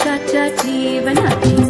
साच्या जीवनाची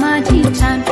माझी छान